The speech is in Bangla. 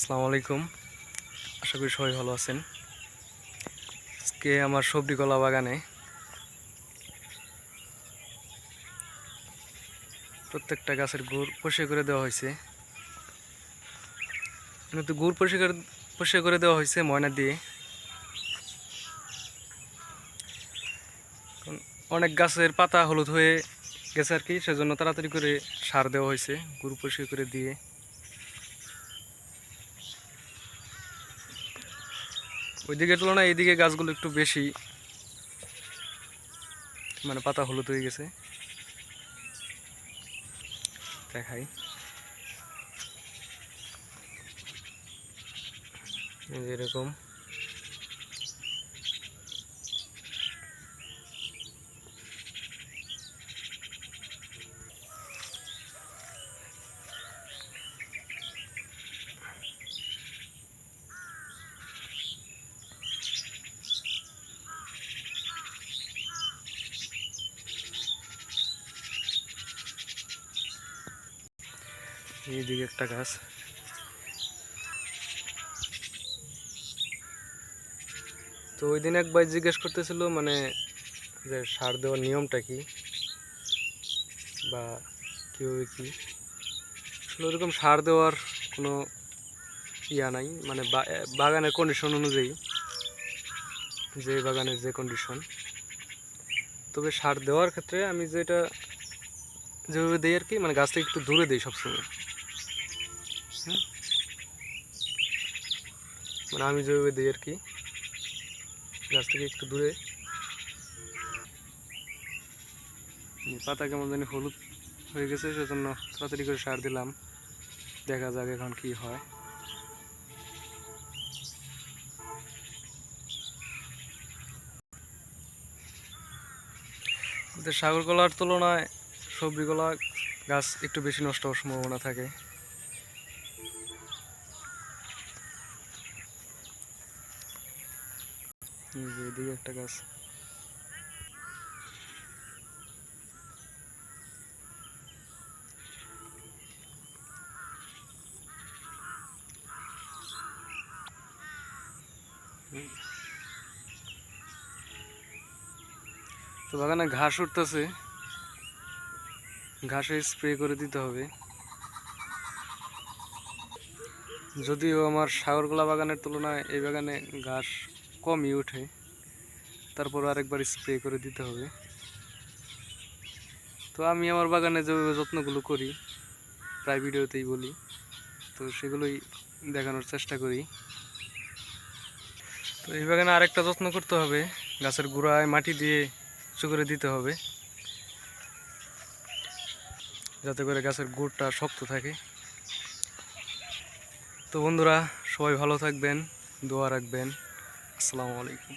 আসসালামু আলাইকুম। আশা করি সবাই ভালো আছেন। আজকে আমার সবজি কলা বাগানে প্রত্যেকটা গাছের গুড় পরিষ্কার করে দেওয়া হয়েছে। কিন্তু গুড় পরিষ্কার পরিষ্কার করে দেওয়া হয়েছে ময়না দিয়ে। অনেক গাছের পাতা হলুদ হয়ে গেছে আর কি, সেজন্য তাড়াতাড়ি করে সার দেওয়া হয়েছে, গুড় পরিষ্কার করে দিয়ে। ওইদিকের তুলনায় এইদিকে গাছগুলো একটু বেশি মানে পাতা হলুদ হয়ে গেছে। দেখাই। এরকম। এইদিকে একটা গাছ। তো ওই দিন একবার জিজ্ঞেস করতেছিল মানে যে সার দেওয়ার নিয়মটা কি? বা কীভাবে কি? আসলে ওরকম সার দেওয়ার কোনো ইয়া নাই মানে বাগানের কন্ডিশন অনুযায়ী, যে বাগানের যে কন্ডিশন তবে সার দেওয়ার ক্ষেত্রে আমি যেটা যেভাবে দিই আর কি মানে গাছ থেকে একটু দূরে দিই সবসময়। হুম? মানে আমি যেভাবে দিই আর কি, গাছ থেকে একটু দূরে। পাতা কেমন জানি হলুদ হয়ে গেছে, সেজন্য তাড়াতাড়ি করে সার দিলাম। দেখা যাক এখন কি হয়। সাগর কলার তুলনায় সবজি কলা গাছ একটু বেশি নষ্ট হওয়ার সম্ভাবনা থাকে এই যে এদিকে একটা গাছ। তো বাগানে ঘাস উঠতেছে। ঘাসে স্প্রে করে দিতে হবে। যদিও আমার সাগরকলা বাগানের তুলনায় এই বাগানে ঘাস কমই ওঠে তারপর আরেকবার স্প্রে করে দিতে হবে। তো আমি আমার বাগানে যেভাবে যত্নগুলো করি, প্রায় ভিডিওতেই বলি, তো সেগুলোই দেখানোর চেষ্টা করি। তো এই বাগানে আরেকটা যত্ন করতে হবে, গাছের গোড়ায় মাটি দিয়ে উঁচু করে দিতে হবে, যাতে করে গাছের গুড়টা শক্ত থাকে। তো বন্ধুরা, সবাই ভালো থাকবেন, দোয়া রাখবেন। আসসালামু আলাইকুম।